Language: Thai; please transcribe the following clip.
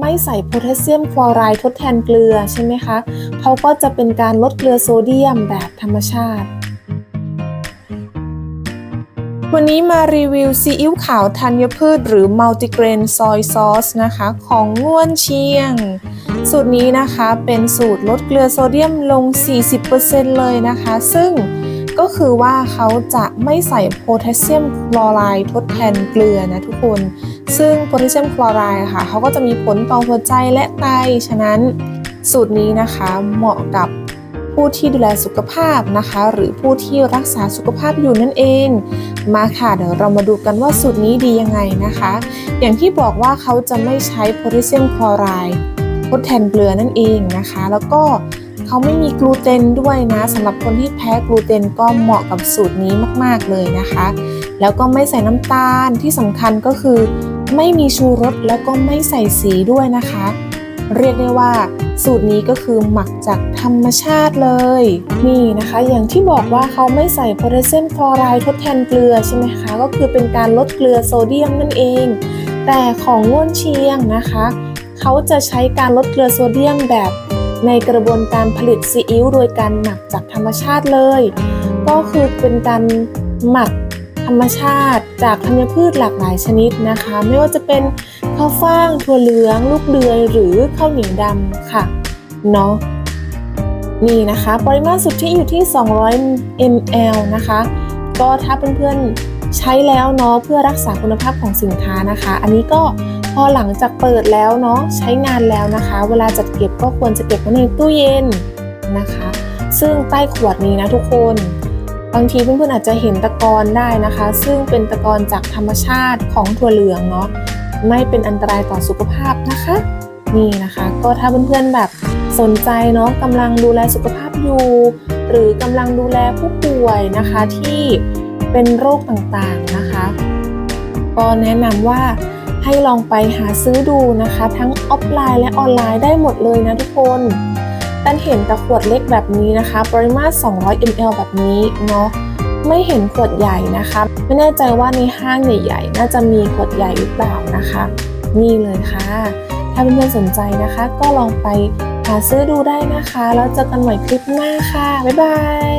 ไม่ใส่โพแทสเซียมคลอไรด์ทดแทนเกลือใช่ไหมคะเขาก็จะเป็นการลดเกลือโซเดียมแบบธรรมชาติ วันนี้มารีวิวซีอิ๊วขาวธัญพืช หรือมัลติเกรนซอยซอสนะคะของง่วนเชียง สูตรนี้นะคะเป็นสูตรลดเกลือโซเดียมลง 40%เลยนะคะ ซึ่งก็คือว่าเขาจะไม่ใส่โพแทสเซียมคลอไรด์ทดแทนเกลือนะทุกคน ซึ่งโพแทสเซียมคลอไรด์ค่ะเขาก็จะมีผลต่อหัวใจและไต ฉะนั้นสูตรนี้นะคะเหมาะกับผู้ที่ดูแลสุขภาพนะคะ หรือผู้ที่รักษาสุขภาพอยู่นั่นเอง มาค่ะเดี๋ยวเรามาดูกันว่าสูตรนี้ดียังไงนะคะ อย่างที่บอกว่าเขาจะไม่ใช้โพแทสเซียมคลอไรด์ทดแทนเกลือนั่นเองนะคะ แล้วก็เขาไม่มีกลูเตนด้วยนะสำหรับคนที่แพ้กลูเตนก็เหมาะกับสูตรนี้มาก ๆเลยนะคะ แล้วก็ไม่ใส่น้ำตาลที่สำคัญก็คือ ไม่มีชูรสแล้วก็ไม่ใส่สีด้วยนะคะ เรียกได้ว่าสูตรนี้ก็คือหมักจากธรรมชาติเลย นี่นะคะ อย่างที่บอกว่าเขาไม่ใส่โพแทสเซียมคลอไรด์ทดแทนเกลือใช่ไหมคะ ก็คือเป็นการลดเกลือโซเดียมนั่นเอง แต่ของง่วนเชียงนะคะ เขาจะใช้การลดเกลือโซเดียมแบบในกระบวนการผลิตซีอิ๊วโดยการหมักจากธรรมชาติเลย ก็คือเป็นการหมักธรรมชาติ จากธัญพืชหลากหลายชนิดนะคะ ไม่ว่าจะเป็นข้าวฟ่างถั่วเหลือง ลูกเดือยหรือข้าวเหนียวดำค่ะเนาะนี่นะคะ ปริมาตรสุทธิอยู่ที่ 200 ml นะคะ ก็ถ้าเพื่อนๆใช้แล้วเนาะเพื่อรักษาคุณภาพของสินค้านะคะ อันนี้ก็พอหลังจากเปิดแล้วเนาะใช้งานแล้วนะคะ เวลาจัดเก็บก็ควรจะเก็บไว้ในตู้เย็นนะคะ ซึ่งใต้ขวดนี้นะทุกคน บางทีเพื่อนๆอาจจะเห็นตะกอนได้นะคะ ซึ่งเป็นตะกอนจากธรรมชาติของถั่วเหลืองเนาะไม่เป็นอันตรายต่อสุขภาพนะคะ นี่นะคะ ก็ถ้าเพื่อนๆแบบสนใจเนาะกำลังดูแลสุขภาพอยู่ หรือกำลังดูแลผู้ป่วยนะคะที่เป็นโรคต่างๆนะคะ ก็แนะนำว่าให้ลองไปหาซื้อดูนะคะ ทั้งออฟไลน์และออนไลน์ได้หมดเลยนะทุกคน ตันเห็นแต่ขวดเล็กแบบนี้นะคะ ปริมาตร 200 ml แบบนี้เนาะไม่เห็นขวดใหญ่นะคะ ไม่แน่ใจว่าในห้างใหญ่ๆ น่าจะมีขวดใหญ่หรือเปล่านะคะ นี่เลยค่ะ ถ้าเพื่อนๆสนใจนะคะ ก็ลองไปหาซื้อดูได้นะคะ แล้วเจอกันใหม่คลิปหน้าค่ะ บ๊ายบาย